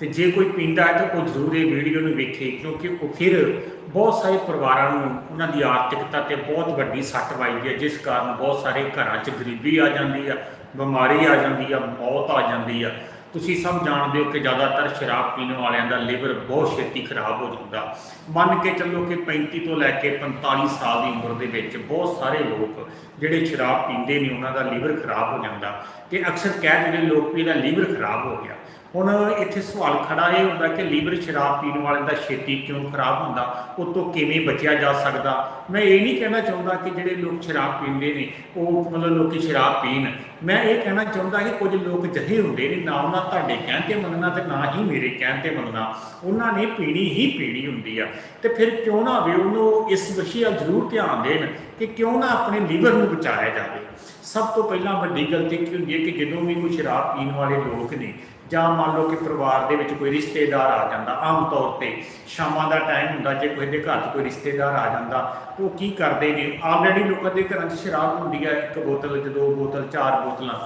ਤੇ ਜੇ ਕੋਈ ਪੀਂਦਾ ਹੈ ਤਾਂ ਉਹ ਜ਼ਰੂਰ ਇਹ ਵੀਡੀਓ ਨੂੰ ਵੇਖੇ, ਕਿਉਂਕਿ ਉਹ ਫਿਰ ਬਹੁਤ ਸਾਰੇ ਪਰਿਵਾਰਾਂ ਨੂੰ ਉਹਨਾਂ ਦੀ ਆਰਥਿਕਤਾ ਤੇ ਬਹੁਤ ਵੱਡੀ ਸੱਟ ਵੱਜਦੀ ਹੈ, ਜਿਸ ਕਾਰਨ ਬਹੁਤ ਸਾਰੇ ਘਰਾਂ 'ਚ ਗਰੀਬੀ ਆ ਜਾਂਦੀ ਆ, ਬਿਮਾਰੀ ਆ ਜਾਂਦੀ ਆ, ਮੌਤ ਆ ਜਾਂਦੀ ਆ। ਤੁਸੀਂ ਸਭ ਜਾਣਦੇ ਹੋ ਕਿ ਜ਼ਿਆਦਾਤਰ ਸ਼ਰਾਬ ਪੀਣ ਵਾਲਿਆਂ ਦਾ ਲਿਵਰ ਬਹੁਤ ਛੇਤੀ ਖਰਾਬ ਹੋ ਜਾਂਦਾ। ਮੰਨ ਕੇ ਚੱਲੋ ਕਿ 35 ਤੋਂ ਲੈ ਕੇ 45 ਸਾਲ ਦੀ ਉਮਰ ਦੇ ਵਿੱਚ ਬਹੁਤ ਸਾਰੇ ਲੋਕ ਜਿਹੜੇ ਸ਼ਰਾਬ ਪੀਂਦੇ ਨੇ, ਉਹਨਾਂ ਦਾ ਲਿਵਰ ਖਰਾਬ ਹੋ ਜਾਂਦਾ। ਤੇ ਅਕਸਰ ਕਹਿ ਦਿੰਦੇ ਲੋਕ ਵੀ ਇਹਦਾ ਲਿਵਰ ਖਰਾਬ ਹੋ ਗਿਆ। ਹੁਣ ਇੱਥੇ ਸਵਾਲ ਖੜਾ ਇਹ ਹੁੰਦਾ ਕਿ ਲੀਵਰ ਸ਼ਰਾਬ ਪੀਣ ਵਾਲੇ ਦਾ ਛੇਤੀ ਕਿਉਂ ਖਰਾਬ ਹੁੰਦਾ? ਉਹ ਤੋਂ ਕਿਵੇਂ ਬਚਿਆ ਜਾ ਸਕਦਾ? ਮੈਂ ਇਹ ਨਹੀਂ ਕਹਿਣਾ ਚਾਹੁੰਦਾ ਕਿ ਜਿਹੜੇ ਲੋਕ ਸ਼ਰਾਬ ਪੀਂਦੇ ਨੇ, ਉਹ ਮਤਲਬ ਲੋਕੀ ਸ਼ਰਾਬ ਪੀਣ। ਮੈਂ ਇਹ ਕਹਿਣਾ ਚਾਹੁੰਦਾ ਕਿ ਕੁਝ ਲੋਕ ਜਹੇ ਹੁੰਦੇ ਨੇ, ਨਾ ਉਹਨਾਂ ਤੁਹਾਡੇ ਕਹਿਣ ਤੇ ਮੰਨਣਾ ਤੇ ਨਾ ਹੀ ਮੇਰੇ ਕਹਿਣ ਤੇ ਮੰਨਣਾ। ਉਹਨਾਂ ਨੇ ਪੀਣੀ ਹੀ ਪੀਣੀ ਹੁੰਦੀ ਆ। ਤੇ ਫਿਰ ਕਿਉਂ ਨਾ ਹੋਵੇ ਉਹਨੂੰ ਇਸ ਵਿਸ਼ੇ ਵੱਲ ਜ਼ਰੂਰ ਧਿਆਨ ਦੇਣ ਕਿ ਕਿਉਂ ਨਾ ਆਪਣੇ ਲੀਵਰ ਨੂੰ ਬਚਾਇਆ ਜਾਵੇ। ਸਭ ਤੋਂ ਪਹਿਲਾਂ ਵੱਡੀ ਗਲਤੀ ਕੀ ਹੁੰਦੀ ਹੈ ਕਿ ਜਦੋਂ ਵੀ ਕੋਈ ਸ਼ਰਾਬ ਪੀਣ ਵਾਲੇ ਲੋਕ ਨੇ ਜਾਂ ਮੰਨ ਲਓ ਕਿ ਪਰਿਵਾਰ ਦੇ ਵਿੱਚ ਕੋਈ ਰਿਸ਼ਤੇਦਾਰ ਆ ਜਾਂਦਾ, ਆਮ ਤੌਰ ਤੇ ਸ਼ਾਮਾਂ ਦਾ ਟਾਈਮ ਹੁੰਦਾ, ਜੇ ਕੋਈ ਦੇ ਘਰ 'ਚ ਕੋਈ ਰਿਸ਼ਤੇਦਾਰ ਆ ਜਾਂਦਾ ਉਹ ਕੀ ਕਰਦੇ ਨੇ? ਆਲਰੇਡੀ ਲੋਕਾਂ ਦੇ ਘਰਾਂ 'ਚ ਸ਼ਰਾਬ ਹੁੰਦੀ ਹੈ ਇੱਕ ਬੋਤਲ ਜਾਂ ਦੋ ਬੋਤਲ, ਚਾਰ ਬੋਤਲਾਂ,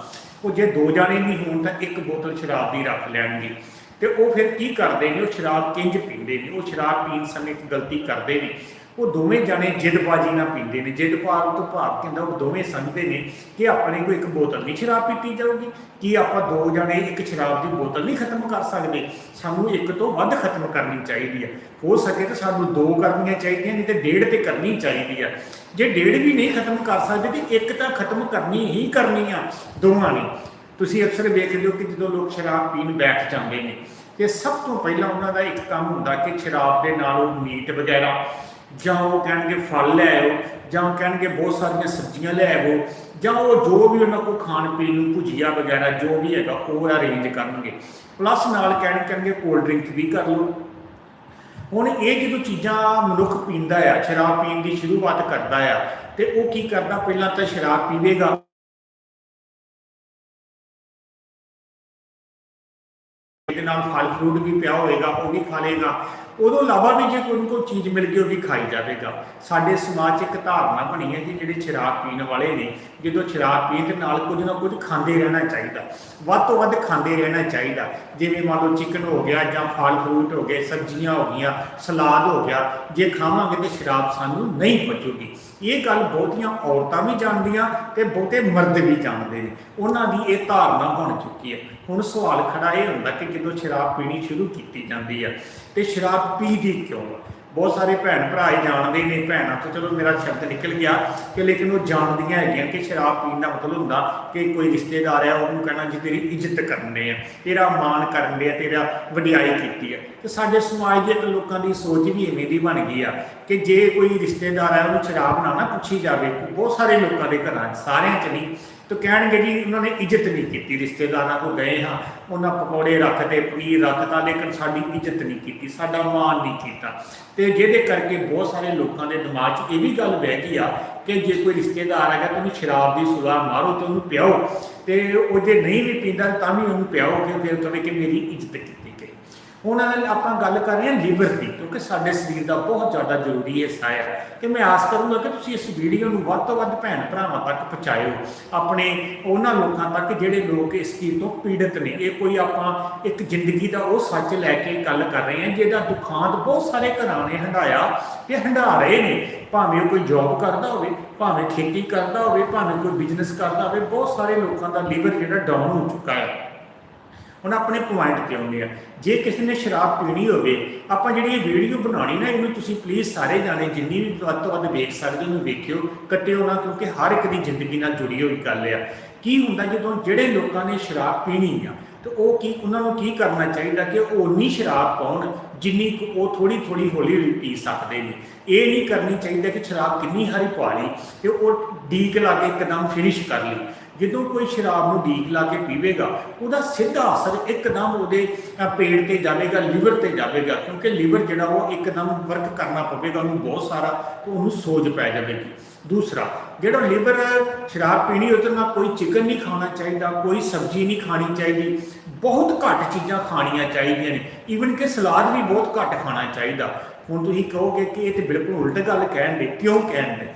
ਉਹ ਜੇ ਦੋ ਜਾਣੇ ਵੀ ਹੋਣ ਤਾਂ ਇੱਕ ਬੋਤਲ ਸ਼ਰਾਬ ਦੀ ਰੱਖ ਲੈਣਗੇ। ਤੇ ਉਹ ਫਿਰ ਕੀ ਕਰਦੇ ਨੇ? ਉਹ ਸ਼ਰਾਬ ਕਿੰਜ ਪੀਂਦੇ ਨੇ? ਉਹ ਸ਼ਰਾਬ ਪੀਣ ਸਮੇਂ ਇੱਕ ਗਲਤੀ ਕਰਦੇ ਨੇ। ਉਹ ਦੋਵੇਂ ਜਾਣੇ ਜਿੱਦਬਾਜ਼ੀ ਨਾਲ ਪੀਂਦੇ ਨੇ। ਜਿੱਦ ਭਾਵ ਤੋਂ ਭਾਵ ਕਹਿੰਦਾ ਉਹ ਦੋਵੇਂ ਸਮਝਦੇ ਨੇ ਕਿ ਆਪਣੇ ਕੋਲ ਇੱਕ ਬੋਤਲ ਨਹੀਂ ਸ਼ਰਾਬ ਪੀਤੀ ਜਾਊਗੀ, ਕਿ ਆਪਾਂ ਦੋ ਜਾਣੇ ਇੱਕ ਸ਼ਰਾਬ ਦੀ ਬੋਤਲ ਨਹੀਂ ਖਤਮ ਕਰ ਸਕਦੇ। ਸਾਨੂੰ ਇੱਕ ਤੋਂ ਵੱਧ ਖਤਮ ਕਰਨੀ ਚਾਹੀਦੀ ਹੈ ਹੋ ਸਕੇ ਤਾਂ ਸਾਨੂੰ ਦੋ ਕਰਨੀਆਂ ਚਾਹੀਦੀਆਂ, ਨਹੀਂ ਤੇ ਡੇਢ ਤੇ ਕਰਨੀ ਚਾਹੀਦੀ ਹੈ ਜੇ ਡੇਢ ਵੀ ਨਹੀਂ ਖਤਮ ਕਰ ਸਕਦੇ, ਤੇ ਇੱਕ ਤਾਂ ਖਤਮ ਕਰਨੀ ਹੀ ਕਰਨੀ ਆ ਦੋਵਾਂ ਨੇ। ਤੁਸੀਂ ਅਕਸਰ ਵੇਖਦੇ ਹੋ ਕਿ ਜਦੋਂ ਲੋਕ ਸ਼ਰਾਬ ਪੀਣ ਬੈਠ ਜਾਂਦੇ ਨੇ, ਤੇ ਸਭ ਤੋਂ ਪਹਿਲਾਂ ਉਹਨਾਂ ਦਾ ਇੱਕ ਕੰਮ ਹੁੰਦਾ ਕਿ ਸ਼ਰਾਬ ਦੇ ਨਾਲ ਉਹ ਮੀਟ ਵਗੈਰਾ ਜਾਂ ਉਹ ਕਹਿਣਗੇ ਫਲ ਲੈ ਆਓ ਜਾਂ ਉਹ ਕਹਿਣਗੇ ਬਹੁਤ ਸਾਰੀਆਂ ਸਬਜ਼ੀਆਂ ਲੈ ਆਵੋ, ਜਾਂ ਉਹ ਜੋ ਵੀ ਉਹਨਾਂ ਕੋਲ ਖਾਣ ਪੀਣ ਨੂੰ ਭੁਜੀਆ ਵਗੈਰਾ ਜੋ ਵੀ ਹੈਗਾ, ਉਹ ਅਰੇਂਜ ਕਰਨਗੇ। ਪਲੱਸ ਨਾਲ ਕਹਿਣ ਕਹਿਣਗੇ ਕੋਲਡ ਡਰਿੰਕ ਵੀ ਕਰ ਲਓ। ਹੁਣ ਇਹ ਜਦੋਂ ਚੀਜ਼ਾਂ ਮਨੁੱਖ ਪੀਂਦਾ ਆ, ਸ਼ਰਾਬ ਪੀਣ ਦੀ ਸ਼ੁਰੂਆਤ ਕਰਦਾ ਆ, ਤੇ ਉਹ ਕੀ ਕਰਦਾ, ਪਹਿਲਾਂ ਤਾਂ ਸ਼ਰਾਬ ਪੀਵੇਗਾ। ਇਹਦੇ ਨਾਲ ਫਲ ਫਰੂਟ ਵੀ ਪਿਆ ਹੋਏਗਾ, ਉਹ ਵੀ ਖਾ ਲੇਗਾ ਉਦੋਂ ਇਲਾਵਾ ਵੀ ਜੇ ਕੋਈ ਕੋਈ ਚੀਜ਼ ਮਿਲ ਗਈ, ਉਹ ਵੀ ਖਾਈ ਜਾਵੇਗਾ। ਸਾਡੇ ਸਮਾਜ 'ਚ ਇੱਕ ਧਾਰਨਾ ਬਣੀ ਹੈ ਕਿ ਜਿਹੜੇ ਸ਼ਰਾਬ ਪੀਣ ਵਾਲੇ ਨੇ, ਜਦੋਂ ਸ਼ਰਾਬ ਪੀਣ ਦੇ ਨਾਲ ਕੁਝ ਨਾ ਕੁਝ ਖਾਂਦੇ ਰਹਿਣਾ ਚਾਹੀਦਾ। ਵੱਧ ਤੋਂ ਵੱਧ ਖਾਂਦੇ ਰਹਿਣਾ ਚਾਹੀਦਾ। ਜਿਵੇਂ ਮੰਨ ਲਓ ਚਿਕਨ ਹੋ ਗਿਆ ਜਾਂ ਫਲ ਫਰੂਟ ਹੋ ਗਏ, ਸਬਜ਼ੀਆਂ ਹੋ ਗਈਆਂ, ਸਲਾਦ ਹੋ ਗਿਆ, ਜੇ ਖਾਵਾਂਗੇ ਤੇ ਸ਼ਰਾਬ ਸਾਨੂੰ ਨਹੀਂ ਪਚੂਗੀ। ਇਹ ਗੱਲ ਬਹੁਤੀਆਂ ਔਰਤਾਂ ਵੀ ਜਾਣਦੀਆਂ ਤੇ ਬਹੁਤੇ ਮਰਦ ਵੀ ਜਾਣਦੇ ਨੇ। ਉਹਨਾਂ ਦੀ ਇਹ ਧਾਰਨਾ ਬਣ ਚੁੱਕੀ ਹੈ। ਹੁਣ ਸਵਾਲ ਖੜਾ ਇਹ ਹੁੰਦਾ ਕਿ ਜਦੋਂ ਸ਼ਰਾਬ ਪੀਣੀ ਸ਼ੁਰੂ ਕੀਤੀ ਜਾਂਦੀ ਹੈ ਤੇ ਸ਼ਰਾਬ ਪੀਦੀ ਕਿਉਂ ਆ? ਬਹੁਤ ਸਾਰੇ ਭੈਣ ਭਰਾ ਇਹ ਜਾਣਦੇ ਨੇ, ਭੈਣਾਂ ਤੋਂ ਚਲੋ ਮੇਰਾ ਸ਼ਬਦ ਨਿਕਲ ਗਿਆ ਕਿ ਲੇਕਿਨ ਉਹ ਜਾਣਦੀਆਂ ਹੈਗੀਆਂ ਕਿ ਸ਼ਰਾਬ ਪੀਣ ਦਾ ਮਤਲਬ ਹੁੰਦਾ ਕਿ ਕੋਈ ਰਿਸ਼ਤੇਦਾਰ ਆ, ਉਹਨੂੰ ਕਹਿਣਾ ਜੀ ਤੇਰੀ ਇੱਜ਼ਤ ਕਰਨੇ ਆ, ਤੇਰਾ ਮਾਣ ਕਰਨੇ ਆ ਤੇਰਾ ਵਡਿਆਈ ਕੀਤੀ ਆ। ਤੇ ਸਾਡੇ ਸਮਾਜ ਦੇ ਇੱਕ ਲੋਕਾਂ ਦੀ ਸੋਚ ਵੀ ਇਵੇਂ ਦੀ ਬਣ ਗਈ ਆ ਕਿ ਜੇ ਕੋਈ ਰਿਸ਼ਤੇਦਾਰ ਆ, ਉਹਨੂੰ ਸ਼ਰਾਬ ਨਾ ਨਾ ਪੁੱਛੀ ਜਾਵੇ, ਬਹੁਤ ਸਾਰੇ ਲੋਕਾਂ ਦੇ ਘਰਾਂ 'ਚ, ਸਾਰਿਆਂ 'ਚ ਨਹੀਂ। ਤਾਂ ਕਹਿਣਗੇ ਜੀ, ਉਹਨਾਂ ਨੇ ਇੱਜ਼ਤ ਨਹੀਂ ਕੀਤੀ, ਰਿਸ਼ਤੇਦਾਰਾਂ ਕੋਲ ਗਏ ਹਾਂ ਉਹਨਾਂ ਪਕੌੜੇ ਰੱਖਦੇ, ਪਨੀਰ ਰੱਖਤਾ ਲੇਕਿਨ ਸਾਡੀ ਇੱਜ਼ਤ ਨਹੀਂ ਕੀਤੀ, ਸਾਡਾ ਮਾਣ ਨਹੀਂ ਕੀਤਾ। ਤੇ ਜਿਹਦੇ ਕਰਕੇ ਬਹੁਤ ਸਾਰੇ ਲੋਕਾਂ ਦੇ ਦਿਮਾਗ 'ਚ ਇਹ ਵੀ ਗੱਲ ਬਹਿ ਗਈ ਆ ਕਿ ਜੇ ਕੋਈ ਰਿਸ਼ਤੇਦਾਰ ਹੈਗਾ ਤਾਂ ਉਹਨੂੰ ਸ਼ਰਾਬ ਦੀ ਸੁਲਾ ਮਾਰੋ ਤੇ ਉਹਨੂੰ ਪਿਆਓ ਤੇ ਉਹ ਜੇ ਨਹੀਂ ਵੀ ਪੀਂਦਾ ਤਾਂ ਵੀ ਉਹਨੂੰ ਪਿਆਓ ਕਿ ਫਿਰ ਕਹੇ ਕਿ ਮੇਰੀ ਇੱਜ਼ਤ ਕੀਤੀ। ਹੁਣ ਆਪਾਂ ਗੱਲ ਕਰ ਰਹੇ ਹਾਂ ਲੀਵਰ ਦੀ, ਕਿਉਂਕਿ ਸਾਡੇ ਸਰੀਰ ਦਾ ਬਹੁਤ ਜ਼ਿਆਦਾ ਜ਼ਰੂਰੀ ਹਿੱਸਾ ਹੈ। ਕਿ ਮੈਂ ਆਸ ਕਰੂੰਗਾ ਕਿ ਤੁਸੀਂ ਇਸ ਵੀਡੀਓ ਨੂੰ ਵੱਧ ਤੋਂ ਵੱਧ ਭੈਣ ਭਰਾਵਾਂ ਤੱਕ ਪਹੁੰਚਾਇਓ, ਆਪਣੇ ਉਹਨਾਂ ਲੋਕਾਂ ਤੱਕ ਜਿਹੜੇ ਲੋਕ ਇਸ ਚੀਜ਼ ਤੋਂ ਪੀੜਤ ਨੇ। ਇਹ ਕੋਈ ਆਪਾਂ ਇੱਕ ਜ਼ਿੰਦਗੀ ਦਾ ਉਹ ਸੱਚ ਲੈ ਕੇ ਗੱਲ ਕਰ ਰਹੇ ਹਾਂ, ਜਿਹਦਾ ਦੁਖਾਂਤ ਬਹੁਤ ਸਾਰੇ ਘਰਾਂ ਨੇ ਹੰਡਾਇਆ ਤੇ ਹੰਡਾ ਰਹੇ ਨੇ। ਭਾਵੇਂ ਉਹ ਕੋਈ ਜੌਬ ਕਰਦਾ ਹੋਵੇ, ਭਾਵੇਂ ਖੇਤੀ ਕਰਦਾ ਹੋਵੇ, ਭਾਵੇਂ ਕੋਈ ਬਿਜ਼ਨਸ ਕਰਦਾ ਹੋਵੇ, ਬਹੁਤ ਸਾਰੇ ਲੋਕਾਂ ਦਾ ਲੀਵਰ ਜਿਹੜਾ ਡਾਊਨ ਹੋ ਚੁੱਕਾ ਹੈ। ਹੁਣ ਆਪਣੇ ਪੁਆਇੰਟ ਤੇ ਆਉਂਦੇ ਆ। ਜੇ ਕਿਸੇ ਨੇ ਸ਼ਰਾਬ ਪੀਣੀ ਹੋਵੇ, ਆਪਾਂ ਜਿਹੜੀ ਇਹ ਵੀਡੀਓ ਬਣਾਉਣੀ ਨਾ, ਇਹਨੂੰ ਤੁਸੀਂ ਪਲੀਜ਼ ਸਾਰੇ ਜਾਣੇ ਜਿੰਨੀ ਵੀ ਵੱਧ ਤੋਂ ਵੱਧ ਵੇਖ ਸਕਦੇ ਉਹਨੂੰ ਵੇਖਿਓ, ਕੱਟਿਓ ਨਾ, ਕਿਉਂਕਿ ਹਰ ਇੱਕ ਦੀ ਜ਼ਿੰਦਗੀ ਨਾਲ ਜੁੜੀ ਹੋਈ ਗੱਲ ਆ। ਕੀ ਹੁੰਦਾ ਜਦੋਂ ਜਿਹੜੇ ਲੋਕਾਂ ਨੇ ਸ਼ਰਾਬ ਪੀਣੀ ਆ, ਤੇ ਉਹ ਕੀ, ਉਹਨਾਂ ਨੂੰ ਕੀ ਕਰਨਾ ਚਾਹੀਦਾ ਕਿ ਉਹ ਉਨੀ ਸ਼ਰਾਬ ਪਾਉਣ ਜਿੰਨੀ ਕੁ ਉਹ ਥੋੜੀ ਥੋੜੀ ਹੌਲੀ ਹੌਲੀ ਪੀ ਸਕਦੇ ਨੇ। ਇਹ ਨਹੀਂ ਕਰਨੀ ਚਾਹੀਦਾ ਕਿ ਸ਼ਰਾਬ ਕਿੰਨੀ ਹਾਰੀ ਪਾ ਲਈ ਤੇ ਉਹ ਡੀਕ ਲਾ ਕੇ ਇੱਕਦਮ ਫਿਨਿਸ਼ ਕਰ ਲਈ। ਜਦੋਂ ਕੋਈ ਸ਼ਰਾਬ ਨੂੰ ਡੀਕ ਲਾ ਕੇ ਪੀਵੇਗਾ, ਉਹਦਾ ਸਿੱਧਾ ਅਸਰ ਇੱਕਦਮ ਉਹਦੇ ਪੇਟ ਤੇ ਜਾਵੇਗਾ, ਲੀਵਰ ਤੇ ਜਾਵੇਗਾ, ਕਿਉਂਕਿ ਲੀਵਰ ਜਿਹੜਾ ਉਹ ਇੱਕਦਮ ਵਰਕ ਕਰਨਾ ਪਵੇਗਾ, ਉਹਨੂੰ ਬਹੁਤ ਸਾਰਾ ਤੇ ਉਹਨੂੰ ਸੋਜ ਪੈ ਜਾਵੇਗੀ। ਦੂਸਰਾ, ਜਿਹੜਾ ਲੀਵਰ, ਸ਼ਰਾਬ ਪੀਣੀ ਉਹ ਨਾ ਕੋਈ ਚਿਕਨ ਨਹੀਂ ਖਾਣਾ ਚਾਹੀਦਾ, ਕੋਈ ਸਬਜ਼ੀ ਨਹੀਂ ਖਾਣੀ ਚਾਹੀਦੀ, ਬਹੁਤ ਘੱਟ ਚੀਜ਼ਾਂ ਖਾਣੀਆਂ ਚਾਹੀਦੀਆਂ ਨੇ। ਈਵਨ ਕਿ ਸਲਾਦ ਵੀ ਬਹੁਤ ਘੱਟ ਖਾਣਾ ਚਾਹੀਦਾ। ਹੁਣ ਤੁਸੀਂ ਕਹੋਗੇ ਕਿ ਇਹ ਤੇ ਬਿਲਕੁਲ ਉਲਟ ਗੱਲ ਕਹਿਣ ਦੇ, ਕਿਉਂ ਕਹਿਣ ਦੇ?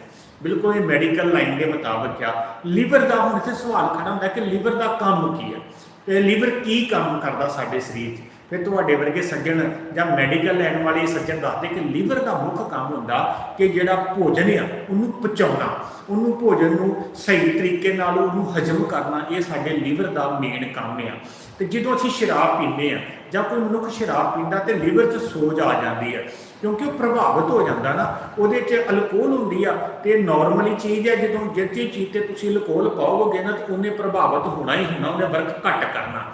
ਬਿਲਕੁਲ ਇਹ ਮੈਡੀਕਲ ਲਾਈਨ ਦੇ ਮੁਤਾਬਕ ਆ। ਲੀਵਰ ਦਾ ਹੁਣ ਇੱਥੇ ਸਵਾਲ ਖੜਾ ਹੁੰਦਾ ਕਿ ਲੀਵਰ ਦਾ ਕੰਮ ਕੀ ਹੈ ਤੇ ਲੀਵਰ ਕੀ ਕੰਮ ਕਰਦਾ ਸਾਡੇ ਸਰੀਰ 'ਚ? ਫਿਰ ਤੁਹਾਡੇ ਵਰਗੇ ਸੱਜਣ ਜਾਂ ਮੈਡੀਕਲ ਲੈਣ ਵਾਲੇ ਸੱਜਣ ਦੱਸਦੇ ਕਿ ਲੀਵਰ ਦਾ ਮੁੱਖ ਕੰਮ ਹੁੰਦਾ ਕਿ ਜਿਹੜਾ ਭੋਜਨ ਆ, ਉਹਨੂੰ ਪਚਾਉਣਾ। ਉਹਨੂੰ ਭੋਜਨ ਨੂੰ ਸਹੀ ਤਰੀਕੇ ਨਾਲ ਉਹਨੂੰ ਹਜਮ ਕਰਨਾ, ਇਹ ਸਾਡੇ ਲੀਵਰ ਦਾ ਮੇਨ ਕੰਮ ਆ। ਤੇ ਜਦੋਂ ਅਸੀਂ ਸ਼ਰਾਬ ਪੀਂਦੇ ਆ ਜਾਂ ਕੋਈ ਮਨੁੱਖ ਸ਼ਰਾਬ ਪੀਂਦਾ ਤੇ ਲੀਵਰ 'ਚ ਸੋਜ ਆ ਜਾਂਦੀ ਹੈ, ਕਿਉਂਕਿ ਉਹ ਪ੍ਰਭਾਵਿਤ ਹੋ ਜਾਂਦਾ ਨਾ, ਉਹਦੇ 'ਚ ਅਲਕੋਹਲ ਹੁੰਦੀ ਆ ਤੇ ਨਾਰਮਲੀ ਚੀਜ਼ ਹੈ, ਜਦੋਂ ਜਿਹੜੀ ਚੀਜ਼ ਤੇ ਤੁਸੀਂ ਅਲਕੋਹਲ ਪਾਓਗੇ ਨਾ, ਤਾਂ ਉਹਨੇ ਪ੍ਰਭਾਵਿਤ ਹੋਣਾ ਹੀ ਹੋਣਾ, ਉਹਨੇ ਵਰਕ ਘੱਟ ਕਰਨਾ।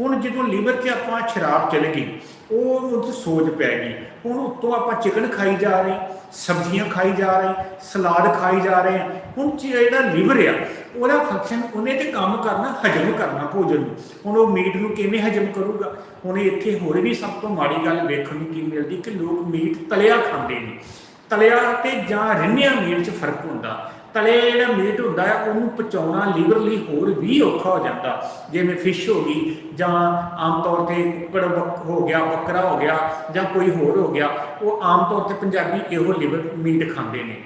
ਹੁਣ ਜਦੋਂ ਲੀਵਰ 'ਚ ਆਪਾਂ ਸ਼ਰਾਬ ਚਲੇ ਗਈ, ਉਹ ਉਹ ਸੋਜ ਪੈ ਗਈ ਹੁਣ ਉੱਤੋਂ ਆਪਾਂ ਚਿਕਨ ਖਾਈ ਜਾ ਰਹੇ ਸਬਜ਼ੀਆਂ ਖਾਈ ਜਾ ਰਹੇ ਸਲਾਦ ਖਾਈ ਜਾ ਰਹੇ ਹੁਣ ਜਿਹੜਾ ਲੀਵਰ ਆ, ਉਹਦਾ ਫੰਕਸ਼ਨ ਉਹਨੇ ਤੇ ਕੰਮ ਕਰਨਾ, ਹਜਮ ਕਰਨਾ ਭੋਜਨ ਨੂੰ। ਹੁਣ ਉਹ ਮੀਟ ਨੂੰ ਕਿਵੇਂ ਹਜਮ ਕਰੂਗਾ? ਹੁਣ ਇੱਥੇ ਹੋਰ ਵੀ ਸਭ ਤੋਂ ਮਾੜੀ ਗੱਲ ਵੇਖਣ ਨੂੰ ਕੀ ਮਿਲਦੀ ਕਿ ਲੋਕ ਮੀਟ ਤਲਿਆ ਖਾਂਦੇ ਨੇ। ਤਲਿਆ ਤੇ ਜਾਂ ਰਿੰਨਿਆ ਮੀਟ 'ਚ ਫ਼ਰਕ ਹੁੰਦਾ। ਤਲੇ ਜਿਹੜਾ ਮੀਟ ਹੁੰਦਾ ਹੈ ਉਹਨੂੰ ਪਚਾਉਣਾ ਲੀਵਰ ਲਈ ਹੋਰ ਵੀ ਔਖਾ ਹੋ ਜਾਂਦਾ। ਜਿਵੇਂ ਫਿਸ਼ ਹੋ ਗਈ, ਜਾਂ ਆਮ ਤੌਰ ਤੇ ਕੁੱਕੜ ਬੱਕ- ਹੋ ਗਿਆ, ਬੱਕਰਾ ਹੋ ਗਿਆ, ਜਾਂ ਕੋਈ ਹੋਰ ਹੋ ਗਿਆ, ਉਹ ਆਮ ਤੌਰ ਤੇ ਪੰਜਾਬੀ ਇਹੋ ਲਿਵਰ ਮੀਟ ਖਾਂਦੇ ਨੇ।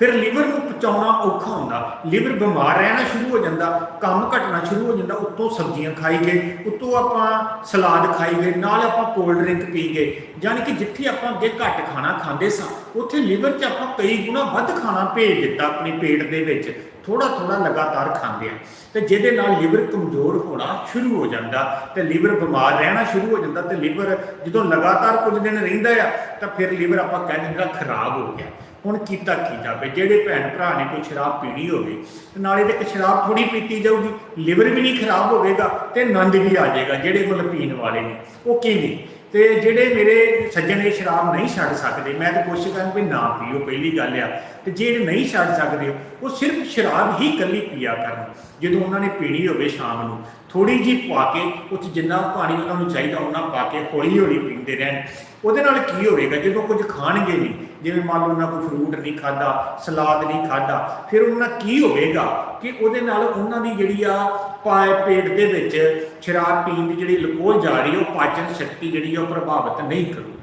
ਫਿਰ ਲੀਵਰ ਨੂੰ ਪਚਾਉਣਾ ਔਖਾ ਹੁੰਦਾ। ਲੀਵਰ ਬਿਮਾਰ ਰਹਿਣਾ ਸ਼ੁਰੂ ਹੋ ਜਾਂਦਾ, ਕੰਮ ਘਟਣਾ ਸ਼ੁਰੂ ਹੋ ਜਾਂਦਾ, ਉੱਤੋਂ ਸਬਜ਼ੀਆਂ ਖਾਈ ਗਏ, ਉੱਤੋਂ ਆਪਾਂ ਸਲਾਦ ਖਾਈ ਗਏ, ਨਾਲ ਆਪਾਂ ਕੋਲਡ ਡਰਿੰਕ ਪੀ ਗਏ। ਯਾਨੀ ਕਿ ਜਿੱਥੇ ਆਪਾਂ ਅੱਗੇ ਘੱਟ ਖਾਣਾ ਖਾਂਦੇ ਸਾਂ, ਉੱਥੇ ਲੀਵਰ 'ਚ ਆਪਾਂ ਕਈ ਗੁਣਾ ਵੱਧ ਖਾਣਾ ਭੇਜ ਦਿੱਤਾ ਆਪਣੇ ਪੇਟ ਦੇ ਵਿੱਚ। ਥੋੜਾ ਥੋੜਾ ਲਗਾਤਾਰ ਖਾਂਦੇ ਆ। ਤੇ ਜਿਹਦੇ ਨਾਲ ਲੀਵਰ ਕਮਜ਼ੋਰ ਹੋਣਾ ਸ਼ੁਰੂ ਹੋ ਜਾਂਦਾ, ਤੇ ਲੀਵਰ ਬਿਮਾਰ ਰਹਿਣਾ ਸ਼ੁਰੂ ਹੋ ਜਾਂਦਾ, ਤੇ ਲੀਵਰ ਜਦੋਂ ਲਗਾਤਾਰ ਕੁਝ ਦਿਨ ਰਹਿੰਦਾ ਆ, ਤਾਂ ਫਿਰ ਲੀਵਰ ਆਪਾਂ ਕਹਿ ਦਿੰਦੇ ਖਰਾਬ ਹੋ ਗਿਆ। ਹੁਣ ਕੀਤਾ ਕੀ ਜਾਵੇ? ਜਿਹੜੇ ਭੈਣ ਭਰਾ ਨੇ ਕੋਈ ਸ਼ਰਾਬ ਪੀਣੀ ਹੋਵੇ, ਤੇ ਨਾਲੇ ਤੇ ਇੱਕ ਸ਼ਰਾਬ ਥੋੜੀ ਪੀਤੀ ਜਾਊਗੀ, ਲਿਵਰ ਵੀ ਨਹੀਂ ਖਰਾਬ ਹੋਵੇਗਾ ਤੇ ਆਨੰਦ ਵੀ ਆ ਜਾਏਗਾ, ਜਿਹੜੇ ਕੋਲ ਪੀਣ ਵਾਲੇ ਨੇ। ਉਹ ਕਿਵੇਂ? ਤੇ ਜਿਹੜੇ ਮੇਰੇ ਸੱਜਣ ਇਹ ਸ਼ਰਾਬ ਨਹੀਂ ਛੱਡ ਸਕਦੇ, ਮੈਂ ਤਾਂ ਕੋਸ਼ਿਸ਼ ਕਰਾਂ ਵੀ ਨਾ ਪੀਓ, ਪਹਿਲੀ ਗੱਲ ਆ। ਤੇ ਜਿਹੜੇ ਨਹੀਂ ਛੱਡ ਸਕਦੇ ਉਹ ਸਿਰਫ ਸ਼ਰਾਬ ਹੀ ਇਕੱਲੀ ਪੀਆ ਕਰਨ, ਜਦੋਂ ਉਹਨਾਂ ਨੇ ਪੀਣੀ ਹੋਵੇ ਸ਼ਾਮ ਨੂੰ। ਥੋੜੀ ਜੀ ਪਾ ਕੇ ਉਹ 'ਚ ਜਿੰਨਾ ਪਾਣੀ ਉਹਨਾਂ ਨੂੰ ਚਾਹੀਦਾ, ਉਹਨਾਂ ਪਾ ਕੇ ਹੌਲੀ ਹੌਲੀ ਪੀਂਦੇ ਰਹਿਣ। ਉਹਦੇ ਨਾਲ ਕੀ ਹੋਵੇਗਾ, ਜਦੋਂ ਕੁਝ ਖਾਣਗੇ ਨਹੀਂ, ਜਿਵੇਂ ਮੰਨ ਲਓ ਉਹਨਾਂ ਕੋਈ ਫਰੂਟ ਨਹੀਂ ਖਾਦਾ ਸਲਾਦ ਨਹੀਂ ਖਾਦਾ ਫਿਰ ਉਹਨਾਂ ਕੀ ਹੋਵੇਗਾ ਕਿ ਉਹਦੇ ਨਾਲ ਉਹਨਾਂ ਦੀ ਜਿਹੜੀ ਆ ਪਾਏ ਪੇਟ ਦੇ ਵਿੱਚ ਸ਼ਰਾਬ ਪੀਣ ਦੀ ਜਿਹੜੀ ਲਕੋਲ ਜਾ ਰਹੀ ਉਹ ਪਾਚਨ ਸ਼ਕਤੀ ਜਿਹੜੀ ਆ ਉਹ ਪ੍ਰਭਾਵਿਤ ਨਹੀਂ ਕਰੂਗੀ।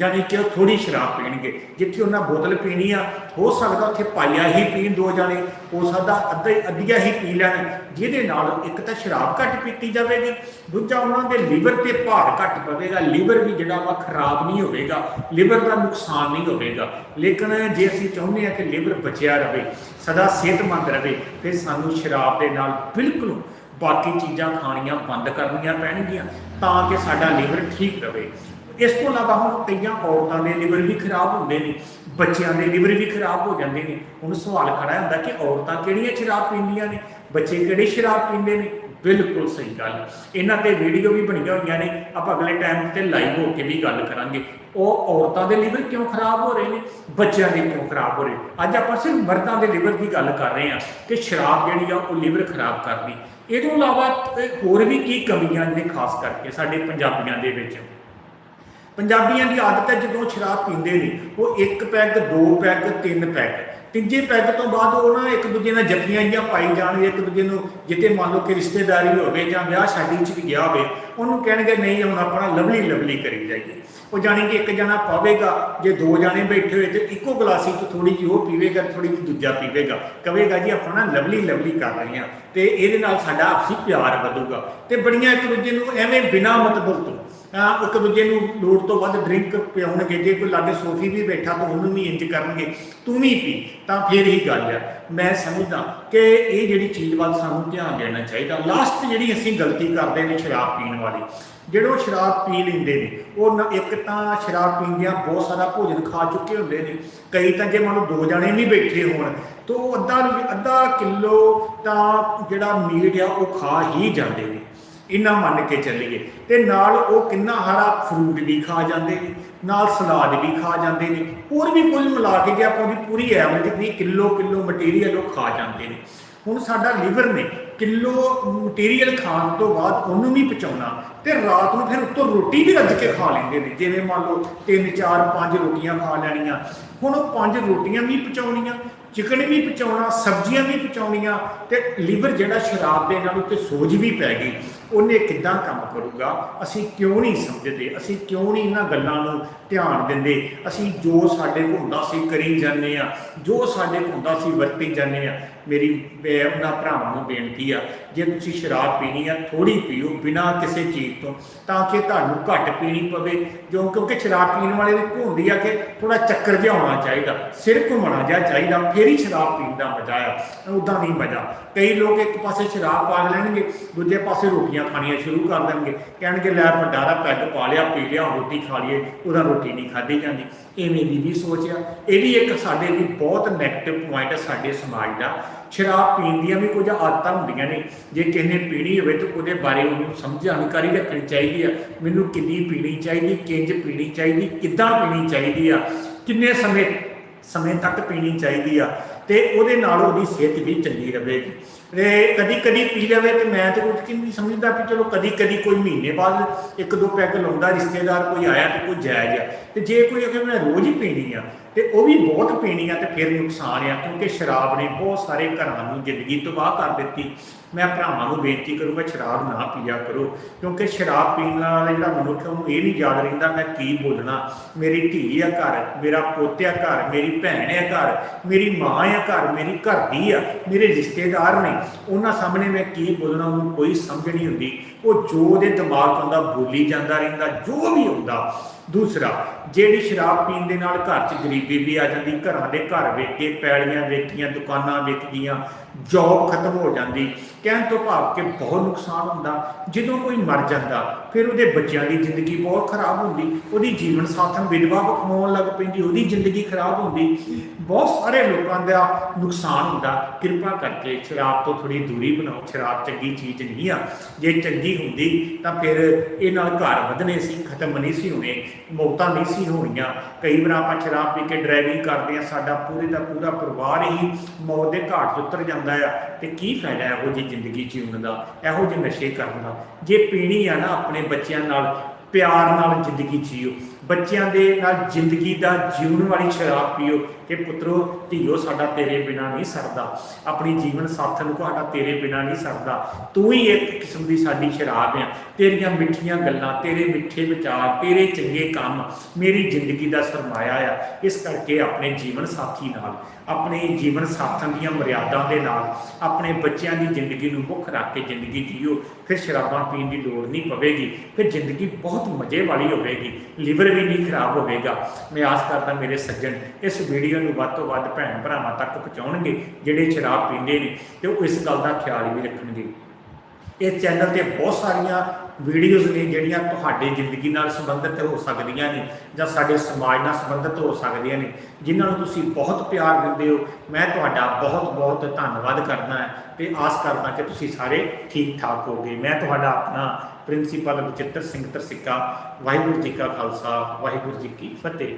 ਯਾਨੀ ਕਿ ਉਹ ਥੋੜੀ ਸ਼ਰਾਬ ਪੀਣਗੇ। ਜਿੱਥੇ ਉਹਨਾਂ ਬੋਤਲ ਪੀਣੀ ਆ, ਹੋ ਸਕਦਾ ਉੱਥੇ ਪਾਈਆ ਹੀ ਪੀਣ ਦੋ ਜਾਣੇ, ਹੋ ਸਕਦਾ ਅੱਧਾ ਹੀ ਅੱਧੀਆਂ ਹੀ ਪੀ ਲੈਣ। ਜਿਹਦੇ ਨਾਲ ਇੱਕ ਤਾਂ ਸ਼ਰਾਬ ਘੱਟ ਪੀਤੀ ਜਾਵੇਗੀ, ਦੂਜਾ ਉਹਨਾਂ ਦੇ ਲੀਵਰ ਤੇ ਭਾਰ ਘੱਟ ਪਵੇਗਾ। ਲੀਵਰ ਵੀ ਜਿਹੜਾ ਵਾ ਖਰਾਬ ਨਹੀਂ ਹੋਵੇਗਾ, ਲੀਵਰ ਦਾ ਨੁਕਸਾਨ ਨਹੀਂ ਹੋਵੇਗਾ। ਲੇਕਿਨ ਜੇ ਅਸੀਂ ਚਾਹੁੰਦੇ ਹਾਂ ਕਿ ਲੀਵਰ ਬਚਿਆ ਰਹੇ, ਸਦਾ ਸਿਹਤਮੰਦ ਰਹੇ, ਫਿਰ ਸਾਨੂੰ ਸ਼ਰਾਬ ਦੇ ਨਾਲ ਬਿਲਕੁਲ ਬਾਕੀ ਚੀਜ਼ਾਂ ਖਾਣੀਆਂ ਬੰਦ ਕਰਨੀਆਂ ਪੈਣਗੀਆਂ, ਤਾਂ ਕਿ ਸਾਡਾ ਲੀਵਰ ਠੀਕ ਰਹੇ। ਇਸ ਤੋਂ ਇਲਾਵਾ ਹੁਣ ਕਈਆਂ ਔਰਤਾਂ ਦੇ ਲਿਵਰ ਵੀ ਖਰਾਬ ਹੁੰਦੇ ਨੇ, ਬੱਚਿਆਂ ਦੇ ਲਿਵਰ ਵੀ ਖਰਾਬ ਹੋ ਜਾਂਦੇ ਨੇ। ਹੁਣ ਸਵਾਲ ਖੜਾ ਹੁੰਦਾ ਕਿ ਔਰਤਾਂ ਕਿਹੜੀਆਂ ਸ਼ਰਾਬ ਪੀਂਦੀਆਂ ਨੇ, ਬੱਚੇ ਕਿਹੜੀ ਸ਼ਰਾਬ ਪੀਂਦੇ ਨੇ? ਬਿਲਕੁਲ ਸਹੀ ਗੱਲ। ਇਹਨਾਂ ਤੇ ਵੀਡੀਓ ਵੀ ਬਣੀਆਂ ਹੋਈਆਂ ਨੇ, ਆਪਾਂ ਅਗਲੇ ਟਾਈਮ ਤੇ ਲਾਈਵ ਹੋ ਕੇ ਵੀ ਗੱਲ ਕਰਾਂਗੇ। ਉਹ ਔਰਤਾਂ ਦੇ ਲਿਵਰ ਕਿਉਂ ਖਰਾਬ ਹੋ ਰਹੇ ਨੇ? ਬੱਚਿਆਂ ਦੇ ਕਿਉਂ ਖਰਾਬ ਹੋ ਰਹੇ ਅੱਜ ਆਪਾਂ ਸਿਰਫ ਮਰਦਾਂ ਦੇ ਲਿਵਰ ਦੀ ਗੱਲ ਕਰ ਰਹੇ ਹਾਂ ਕਿ ਸ਼ਰਾਬ ਜਿਹੜੀ ਆ, ਉਹ ਲਿਵਰ ਖਰਾਬ ਕਰਦੀ। ਇਹ ਤੋਂ ਇਲਾਵਾ ਹੋਰ ਵੀ ਕੀ ਕਮੀਆਂ ਨੇ, ਖਾਸ ਕਰਕੇ ਸਾਡੇ ਪੰਜਾਬੀਆਂ ਦੇ ਵਿੱਚ? ਪੰਜਾਬੀਆਂ ਦੀ ਆਦਤ ਹੈ ਜਦੋਂ ਸ਼ਰਾਬ ਪੀਂਦੇ ਨੇ, ਉਹ ਇੱਕ ਪੈਗ, ਦੋ ਪੈਗ, ਤਿੰਨ ਪੈਗ। ਤੀਜੇ ਪੈਗ ਤੋਂ ਬਾਅਦ ਉਹ ਨਾ ਇੱਕ ਦੂਜੇ ਨਾਲ ਜੱਫੀਆਂ ਜਿਹੀਆਂ ਪਾਈ ਜਾਣਗੇ ਇੱਕ ਦੂਜੇ ਨੂੰ ਜਿੱਤੇ ਮੰਨ ਲਓ ਕਿ ਰਿਸ਼ਤੇਦਾਰੀ ਹੋਵੇ ਜਾਂ ਵਿਆਹ ਸ਼ਾਦੀ 'ਚ ਵੀ ਗਿਆ ਹੋਵੇ, ਉਹਨੂੰ ਕਹਿਣਗੇ, ਨਹੀਂ, ਹੁਣ ਆਪਣਾ ਲਵਲੀ ਲਵਲੀ ਕਰੀ ਜਾਈਏ। ਉਹ ਜਾਣੀ ਕਿ ਇੱਕ ਜਣਾ ਪਾਵੇਗਾ, ਜੇ ਦੋ ਜਾਣੇ ਬੈਠੇ ਹੋਏ ਤੇ ਇੱਕੋ ਗਲਾਸੀ 'ਚ ਥੋੜੀ ਜਿਹੀ ਉਹ ਪੀਵੇਗਾ ਥੋੜੀ ਜਿਹੀ ਦੂਜਾ ਪੀਵੇਗਾ। ਕਵੇਗਾ, ਜੀ, ਆਪਣਾ ਲਵਲੀ ਲਵਲੀ ਕਰ ਰਹੇ ਹਾਂ। ਤੇ ਇਹਦੇ ਨਾਲ ਸਾਡਾ ਆਪਸੀ ਪਿਆਰ ਵਧੂਗਾ। ਤੇ ਬੜੀਆਂ ਇੱਕ ਦੂਜੇ ਨੂੰ ਐਵੇਂ ਬਿਨਾ ਮਤਲਬ ਤੋਂ ਅਹ ਇੱਕ ਦੂਜੇ ਨੂੰ ਲੋੜ ਤੋਂ ਵੱਧ ਡਰਿੰਕ ਪਿਆਉਣਗੇ, ਜੇ ਕੋਈ ਲਾਗੇ ਸੋਫੀ ਵੀ ਬੈਠਾ ਤਾਂ ਉਹਨੂੰ ਵੀ ਇੰਜ ਕਰਨਗੇ, ਤੂੰ ਵੀ ਪੀ, ਤਾਂ ਫਿਰ ਹੀ ਗੱਲ ਆ। ਮੈਂ ਸਮਝਦਾ ਕਿ ਇਹ ਜਿਹੜੀ ਚੀਜ਼ ਵੱਲ ਸਾਨੂੰ ਧਿਆਨ ਦੇਣਾ ਚਾਹੀਦਾ ਲਾਸਟ ਜਿਹੜੀ ਅਸੀਂ ਗਲਤੀ ਕਰਦੇ ਨੇ ਸ਼ਰਾਬ ਪੀਣ ਵਾਲੀ, ਜਿਹੜੇ ਉਹ ਸ਼ਰਾਬ ਪੀ ਲੈਂਦੇ ਨੇ, ਉਹ ਇੱਕ ਤਾਂ ਸ਼ਰਾਬ ਪੀਂਦਿਆਂ ਬਹੁਤ ਸਾਰਾ ਭੋਜਨ ਖਾ ਚੁੱਕੇ ਹੁੰਦੇ ਨੇ, ਕਈ ਤਾਂ ਜੇ ਮੰਨ ਲਓ ਦੋ ਜਣੇ ਵੀ ਬੈਠੇ ਹੋਣ, ਤਾਂ ਉਹ ਅੱਧਾ ਅੱਧਾ ਕਿਲੋ ਤਾਂ ਜਿਹੜਾ ਮੀਟ ਆ ਉਹ ਖਾ ਹੀ ਜਾਂਦੇ ਨੇ। ਇੰਨਾ ਮੰਨ ਕੇ ਚੱਲੀਏ। ਤੇ ਨਾਲ ਉਹ ਕਿੰਨਾ ਹਰਾ ਫਰੂਟ ਵੀ ਖਾ ਜਾਂਦੇ ਨੇ, ਨਾਲ ਸਲਾਦ ਵੀ ਖਾ ਜਾਂਦੇ ਨੇ, ਹੋਰ ਵੀ ਕੁੱਲ ਮਿਲਾ ਕੇ ਜੇ ਆਪਾਂ ਉਹਦੀ ਪੂਰੀ ਐਵਰੇਜ ਵੀ ਕਿਲੋ ਕਿਲੋ ਮਟੀਰੀਅਲ ਉਹ ਖਾ ਜਾਂਦੇ ਨੇ। ਹੁਣ ਸਾਡਾ ਲੀਵਰ ਨੇ ਕਿਲੋ ਮਟੀਰੀਅਲ ਖਾਣ ਤੋਂ ਬਾਅਦ ਉਹਨੂੰ ਵੀ ਪਚਾਉਣਾ ਤੇ ਰਾਤ ਨੂੰ ਫਿਰ ਉੱਤੋਂ ਰੋਟੀ ਵੀ ਰੱਜ ਕੇ ਖਾ ਲੈਂਦੇ ਨੇ। ਜਿਵੇਂ ਮੰਨ ਲਓ 3 4 5 ਰੋਟੀਆਂ ਖਾ ਲੈਣੀਆਂ, ਹੁਣ ਉਹ ਪੰਜ ਰੋਟੀਆਂ ਵੀ ਪਚਾਉਣੀਆਂ ਚਿਕਨ ਵੀ ਪਚਾਉਣਾ, ਸਬਜ਼ੀਆਂ ਵੀ ਪਚਾਉਣੀਆਂ ਤੇ ਲੀਵਰ ਜਿਹੜਾ ਸ਼ਰਾਬ ਦੇ ਨਾਲ ਉੱਤੇ ਸੋਜ ਵੀ ਪੈ ਗਈ। ਉਹਨੇ ਕਿੱਦਾਂ ਕੰਮ ਕਰੂਗਾ? ਅਸੀਂ ਕਿਉਂ ਨਹੀਂ ਸਮਝਦੇ? ਅਸੀਂ ਕਿਉਂ ਨਹੀਂ ਇਹਨਾਂ ਗੱਲਾਂ ਨੂੰ ਧਿਆਨ ਦਿੰਦੇ? ਅਸੀਂ ਜੋ ਸਾਡੇ ਕੋਲ ਹੁੰਦਾ ਸੀ ਕਰੀ ਜਾਂਦੇ ਆ ਜੋ ਸਾਡੇ ਕੋਲ ਹੁੰਦਾ ਸੀ ਵਰਤੀ ਜਾਂਦੇ ਆ ਮੇਰੀ ਉਹਨਾਂ ਭਰਾਵਾਂ ਨੂੰ ਬੇਨਤੀ ਆ, ਜੇ ਤੁਸੀਂ ਸ਼ਰਾਬ ਪੀਣੀ ਆ ਥੋੜੀ ਪੀਓ, ਬਿਨਾਂ ਕਿਸੇ ਚੀਜ਼ ਤੋਂ, ਤਾਂ ਕਿ ਤੁਹਾਨੂੰ ਘੱਟ ਪੀਣੀ ਪਵੇ, ਜੋ ਕਿਉਂਕਿ ਸ਼ਰਾਬ ਪੀਣ ਵਾਲੇ ਦੀ ਹੁੰਦੀ ਆ ਕਿ ਥੋੜਾ ਚੱਕਰ ਜਿਹਾ ਹੋਣਾ ਚਾਹੀਦਾ, ਸਿਰ ਘੁੰਮਣਾ ਜਿਹਾ ਚਾਹੀਦਾ, ਫਿਰ ਹੀ ਸ਼ਰਾਬ ਪੀਣ ਦਾ ਮਜ਼ਾ ਆ ਉਦਾਂ ਨਹੀਂ ਮਜ਼ਾ। ਕਈ ਲੋਕ ਇੱਕ ਪਾਸੇ ਸ਼ਰਾਬ ਪਾ ਲੈਣਗੇ, ਦੂਜੇ ਪਾਸੇ ਰੋਟੀਆਂ ਖਾਣੀਆਂ ਸ਼ੁਰੂ ਕਰ ਦੇਣਗੇ, ਕਹਿਣਗੇ, ਲੈ ਭੰਡਾਰਾ, ਪੈਗ ਪਾ ਲਿਆ, ਪੀ ਲਿਆ, ਰੋਟੀ ਖਾ ਲਈਏ, ਉਹਦਾ ਰੋਟੀ ਨਹੀਂ ਖਾਧੀ ਜਾਂਦੀ। ਐਵੇਂ ਦੀ ਵੀ ਸੋਚ ਆ। ਇਹ ਵੀ ਇੱਕ ਸਾਡੇ ਲਈ ਬਹੁਤ ਨੈਗੇਟਿਵ ਪੁਆਇੰਟ ਹੈ ਸਾਡੇ ਸਮਾਜ ਦਾ। ਸ਼ਰਾਬ ਪੀਣ ਦੀਆਂ ਵੀ ਕੁਝ ਆਦਤਾਂ ਹੁੰਦੀਆਂ ਨੇ। ਜੇ ਕਿਸੇ ਨੇ ਪੀਣੀ ਹੋਵੇ ਤਾਂ ਉਹਦੇ ਬਾਰੇ ਉਹਨੂੰ ਸਮਝ ਜਾਣਕਾਰੀ ਰੱਖਣੀ ਚਾਹੀਦੀ ਆ। ਮੈਨੂੰ ਕਿੰਨੀ ਪੀਣੀ ਚਾਹੀਦੀ, ਕਿੰਜ ਪੀਣੀ ਚਾਹੀਦੀ, ਕਿੱਦਾਂ ਪੀਣੀ ਚਾਹੀਦੀ ਆ, ਕਿੰਨੇ ਸਮੇਂ ਸਮੇਂ ਤੱਕ ਪੀਣੀ ਚਾਹੀਦੀ ਆ ਤੇ ਉਹਦੇ ਨਾਲ ਉਹਦੀ ਸਿਹਤ ਵੀ ਚੰਗੀ ਰਹੇਗੀ। ਤੇ ਕਦੀ ਕਦੀ ਪੀ ਲਵੇ ਤੇ ਮੈਂ ਤੇ ਕੁਝ ਨਹੀਂ ਸਮਝਦਾ ਕਿ ਚਲੋ ਕਦੀ ਕਦੀ ਕੋਈ ਮਹੀਨੇ ਬਾਅਦ ਇੱਕ ਦੋ ਪੈਗ ਲਾਉਂਦਾ, ਰਿਸ਼ਤੇਦਾਰ ਕੋਈ ਆਇਆ ਤੇ ਕੋਈ ਜਾਇਜ਼ ਆ। ਤੇ ਜੇ ਕੋਈ ਅਗੇ ਮੈਂ ਰੋਜ਼ ਹੀ ਪੀਣੀ ਆ ਤੇ ਉਹ ਵੀ ਬਹੁਤ ਪੀਣੀ ਆ ਤੇ ਫਿਰ ਨੁਕਸਾਨ ਆ, ਕਿਉਂਕਿ ਸ਼ਰਾਬ ਨੇ ਬਹੁਤ ਸਾਰੇ ਘਰਾਂ ਨੂੰ ਜ਼ਿੰਦਗੀ ਤਬਾਹ ਕਰ ਦਿੱਤੀ। ਮੈਂ ਭਰਾਵਾਂ ਨੂੰ ਬੇਨਤੀ ਕਰੂੰਗਾ, ਸ਼ਰਾਬ ਨਾ ਪੀਆ ਕਰੋ, ਕਿਉਂਕਿ ਸ਼ਰਾਬ ਪੀਣ ਨਾਲ ਜਿਹੜਾ ਮਨੁੱਖ ਹੈ ਉਹਨੂੰ ਇਹ ਨਹੀਂ ਯਾਦ ਰਹਿੰਦਾ ਮੈਂ ਕੀ ਬੋਲਣਾ। ਮੇਰੀ ਧੀ ਆ ਘਰ, ਮੇਰਾ ਪੋਤਿਆ ਘਰ, ਮੇਰੀ ਭੈਣ ਆ ਘਰ, ਮੇਰੀ ਮਾਂ ਆ ਘਰ, ਮੇਰੀ ਘਰ ਦੀ ਆ, ਮੇਰੇ ਰਿਸ਼ਤੇਦਾਰ ਨੇ, ਉਹਨਾਂ ਸਾਹਮਣੇ ਮੈਂ ਕੀ ਬੋਲਣਾ, ਉਹਨੂੰ ਕੋਈ ਸਮਝ ਨਹੀਂ ਹੁੰਦੀ। ਉਹ ਜੋ ਉਹਦੇ ਦਿਮਾਗ 'ਚ ਆਉਂਦਾ, ਬੋਲੀ ਜਾਂਦਾ ਰਹਿੰਦਾ, ਜੋ ਵੀ ਹੁੰਦਾ ਦੂਸਰਾ, ਜਿਹੜੀ ਸ਼ਰਾਬ ਪੀਣ ਦੇ ਨਾਲ ਘਰ 'ਚ ਗਰੀਬੀ ਵੀ ਆ ਜਾਂਦੀ, ਘਰਾਂ ਦੇ ਘਰ ਵੇਖ ਕੇ ਪੈਲੀਆਂ ਵੇਖੀਆਂ, ਦੁਕਾਨਾਂ ਵਿਕ ਜੌਬ ਖਤਮ ਹੋ ਜਾਂਦੀ, ਕਹਿਣ ਤੋਂ ਭਾਵ ਕਿ ਬਹੁਤ ਨੁਕਸਾਨ ਹੁੰਦਾ। ਜਦੋਂ ਕੋਈ ਮਰ ਜਾਂਦਾ, ਫਿਰ ਉਹਦੇ ਬੱਚਿਆਂ ਦੀ ਜ਼ਿੰਦਗੀ ਬਹੁਤ ਖਰਾਬ ਹੁੰਦੀ, ਉਹਦੀ ਜੀਵਨ ਸਾਥਣ ਵਿਧਵਾ ਕਮਾਉਣ ਲੱਗ ਪੈਂਦੀ, ਉਹਦੀ ਜ਼ਿੰਦਗੀ ਖਰਾਬ ਹੁੰਦੀ। ਬਹੁਤ ਸਾਰੇ ਲੋਕਾਂ ਦਾ ਨੁਕਸਾਨ ਹੁੰਦਾ। ਕਿਰਪਾ ਕਰਕੇ ਸ਼ਰਾਬ ਤੋਂ ਥੋੜੀ ਦੂਰੀ ਬਣਾਓ, ਸ਼ਰਾਬ ਚੰਗੀ ਚੀਜ਼ ਨਹੀਂ ਆ। ਜੇ ਚੰਗੀ ਹੁੰਦੀ, ਤਾਂ ਫਿਰ ਇਹ ਨਾਲ ਘਰ ਵਧਨੇ ਸੀ, ਖਤਮ ਨਹੀਂ ਸੀ ਹੋਣੇ, ਮੌਤਾਂ ਨਹੀਂ ਸੀ ਹੋਣੀਆਂ। ਕਈ ਵਾਰ ਆਪਾਂ ਸ਼ਰਾਬ ਪੀ ਕੇ ਡਰਾਈਵਿੰਗ ਕਰਦੇ ਆ ਸਾਡਾ ਪੂਰੇ ਦਾ ਪੂਰਾ ਪਰਿਵਾਰ ਹੀ ਮੌਤ ਦੇ ਘਾਟ 'ਚ ਉਤਰ ਜਾਂਦਾ। ਆ ਤੇ ਕੀ ਫਾਇਦਾ ਇਹੋ ਜਿਹੀ ਜ਼ਿੰਦਗੀ ਜੀਉਣ ਦਾ, ਇਹੋ ਜਿਹੇ ਨਸ਼ੇ ਕਰਨ ਦਾ? ਜੇ ਪੀਣੀ ਆ ਨਾ ਆਪਣੇ ਬੱਚਿਆਂ ਨਾਲ ਪਿਆਰ ਨਾਲ ਜ਼ਿੰਦਗੀ ਜੀਓ। ਬੱਚਿਆਂ ਦੇ ਨਾਲ ਜ਼ਿੰਦਗੀ ਦਾ ਜੀਉਣ ਵਾਲੀ ਸ਼ਰਾਬ ਪੀਓ ਕਿ ਪੁੱਤਰੋ, ਧੀਓ, ਸਾਡਾ ਤੇਰੇ ਬਿਨਾ ਨਹੀਂ ਸਰਦਾ। ਆਪਣੀ ਜੀਵਨ ਸਾਥਣ ਨੂੰ ਸਾਡਾ ਤੇਰੇ ਬਿਨਾ ਨਹੀਂ ਸਰਦਾ। ਤੂੰ ਹੀ ਇੱਕ ਕਿਸਮ ਦੀ ਸਾਡੀ ਸ਼ਰਾਬ ਆ। ਤੇਰੀਆਂ ਮਿੱਠੀਆਂ ਗੱਲਾਂ, ਤੇਰੇ ਮਿੱਠੇ ਵਿਚਾਰ, ਤੇਰੇ ਚੰਗੇ ਕੰਮ ਮੇਰੀ ਜ਼ਿੰਦਗੀ ਦਾ ਸਰਮਾਇਆ ਆ। ਇਸ ਕਰਕੇ ਆਪਣੇ ਜੀਵਨ ਸਾਥੀ ਨਾਲ, ਆਪਣੇ ਜੀਵਨ ਸਾਥਣ ਦੀਆਂ ਮਰਿਆਦਾ ਦੇ ਨਾਲ, ਆਪਣੇ ਬੱਚਿਆਂ ਦੀ ਜ਼ਿੰਦਗੀ ਨੂੰ ਮੁੱਖ ਰੱਖ ਕੇ ਜ਼ਿੰਦਗੀ ਜੀਓ। ਫਿਰ ਸ਼ਰਾਬਾਂ ਪੀਣ ਦੀ ਲੋੜ ਨਹੀਂ ਪਵੇਗੀ। ਫਿਰ ਜ਼ਿੰਦਗੀ ਬਹੁਤ ਮਜ਼ੇ ਵਾਲੀ ਹੋਵੇਗੀ ਲੀਵਰ ਵੀ ਨਹੀਂ ਖਰਾਬ ਹੋਵੇਗਾ। ਮੈਂ ਆਸ ਕਰਦਾ ਮੇਰੇ ਸੱਜਣ ਇਸ ਵੀਡੀਓ ਨੂੰ ਵੱਧ ਤੋਂ ਵੱਧ ਭੈਣ ਭਰਾਵਾਂ ਤੱਕ ਪਹੁੰਚਾਉਣਗੇ, ਜਿਹੜੇ ਸ਼ਰਾਬ ਪੀਂਦੇ ਨੇ ਤੇ ਉਹ ਇਸ ਗੱਲ ਦਾ ਖਿਆਲ ਵੀ ਰੱਖਣਗੇ। ਇਸ ਚੈਨਲ ਤੇ ਬਹੁਤ ਸਾਰੀਆਂ ਵੀਡੀਓਜ਼ ਨੇ ਜਿਹੜੀਆਂ ਤੁਹਾਡੀ ਜ਼ਿੰਦਗੀ ਨਾਲ ਸੰਬੰਧਿਤ ਹੋ ਸਕਦੀਆਂ ਨੇ ਜਾਂ ਸਾਡੇ ਸਮਾਜ ਨਾਲ ਸੰਬੰਧਿਤ ਹੋ ਸਕਦੀਆਂ ਨੇ, ਜਿਨ੍ਹਾਂ ਨੂੰ ਤੁਸੀਂ ਬਹੁਤ ਪਿਆਰ ਦਿੰਦੇ ਹੋ। ਮੈਂ ਤੁਹਾਡਾ ਬਹੁਤ ਬਹੁਤ ਧੰਨਵਾਦ ਕਰਦਾ ਹਾਂ ਤੇ ਆਸ ਕਰਦਾ ਕਿ ਤੁਸੀਂ ਸਾਰੇ ਠੀਕ ਠਾਕ ਹੋਗੇ ਮੈਂ ਤੁਹਾਡਾ ਆਪਣਾ ਪ੍ਰਿੰਸੀਪਲ ਬਚਿੱਤਰ ਸਿੰਘ ਤਰਸਿੱਕਾ ਵਾਹਿਗੁਰੂ ਜੀ ਕਾ ਖਾਲਸਾ ਵਾਹਿਗੁਰੂ ਜੀ ਕੀ ਫਤਿਹ।